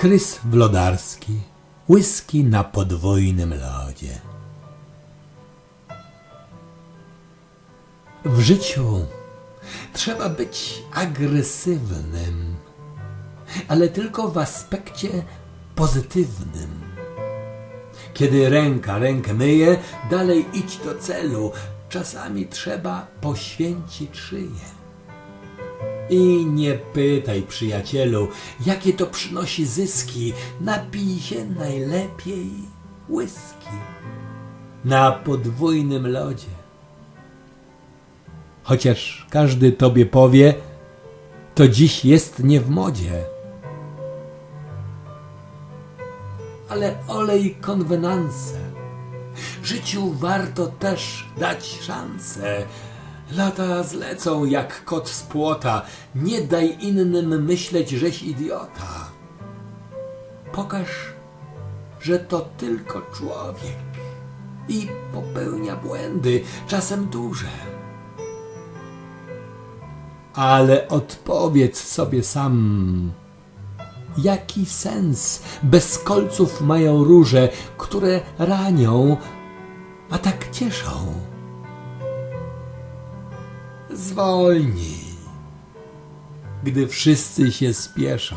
Krys Wlodarski. Whisky na podwójnym lodzie. W życiu trzeba być agresywnym, ale tylko w aspekcie pozytywnym. Kiedy ręka rękę myje, dalej idź do celu. Czasami trzeba poświęcić szyję. I nie pytaj, przyjacielu, jakie to przynosi zyski. Napij się najlepiej whisky na podwójnym lodzie. Chociaż każdy tobie powie, to dziś jest nie w modzie. Ale olej konwenanse. Życiu warto też dać szansę. Lata zlecą jak kot z płota. Nie daj innym myśleć, żeś idiota. Pokaż, że to tylko człowiek i popełnia błędy, czasem duże. Ale odpowiedz sobie sam, jaki sens bez kolców mają róże, które ranią, a tak cieszą. Zwolnij, gdy wszyscy się spieszą.